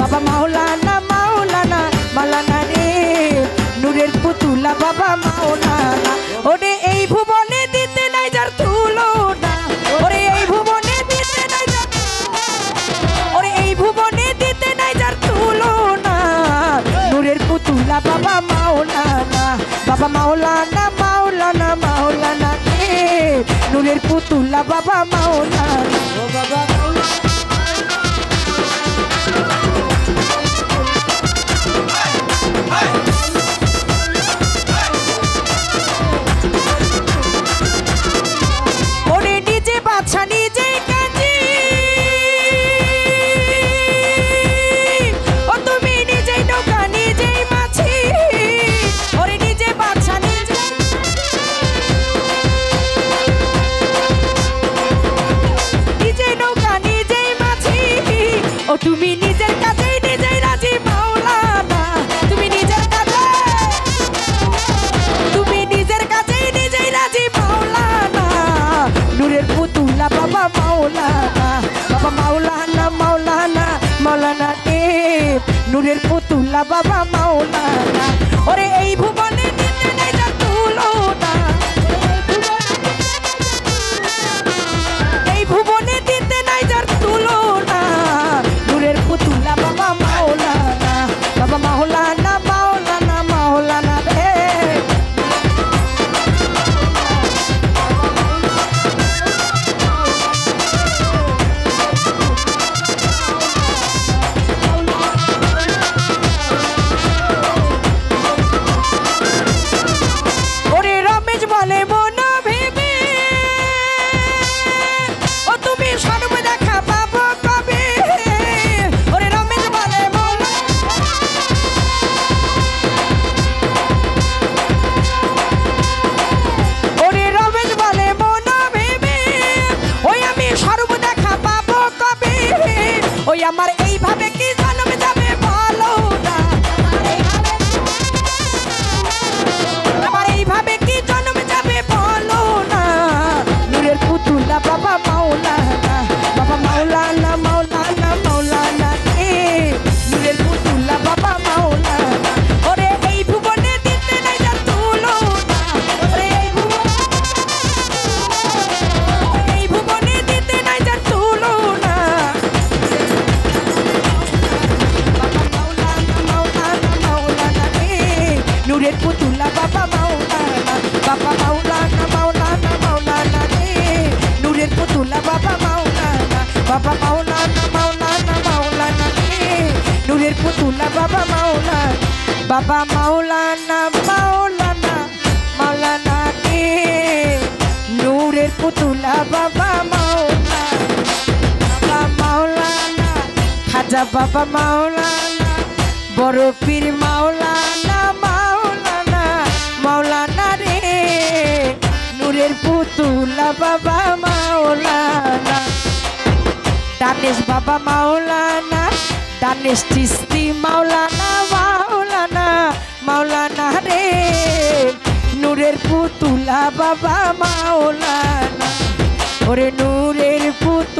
বাবা মাওলানা মাওলানা মাওলানা রে। নূরের পুতুলা বাবা মাওলানা। ওরে এই ভুবনে দিতে নাই যার তুলনা। ওরে এই ভুবনে দিতে ওরে এই ভুবনে দিতে যার তুলনা। নূরের পুতুলা বাবা মাওলানা। বাবা মাওলানা মাওলানা মাওলানা রে। নূরের পুতুলা বাবা ও তুমি নিজের কাছেই নিজেই রাজি মাওলানা। তুমি নিজের কাছে তুমি নিজের কাছেই নিজেই রাজি মাওলানা। নূরের পুতুলা বাবা মাওলানা বাবা মাওলানা মাওলানা মাওলানা দেব। নূরের পুতুলা বাবা মাওলানা। ওরে এই ভুবনে ওই আমার বাবা মাওলানা মাওলানা মাওলানা রে। নূরের পুতুলা বাবা মাওলানা বাবা মাওলানা, খাজা বাবা মাওলানা, বড় পীর মাওলানা মাওলানা মাওলানা রে। নূরের পুতুলা বাবা মাওলানা, দানেশ বাবা মাওলানা, দানেশ চিস্তি মাওলানা মাওলানা মাওলানা রে। নূরের পুতুলা বাবা মাওলানা। ওরে নূরের পুতুলা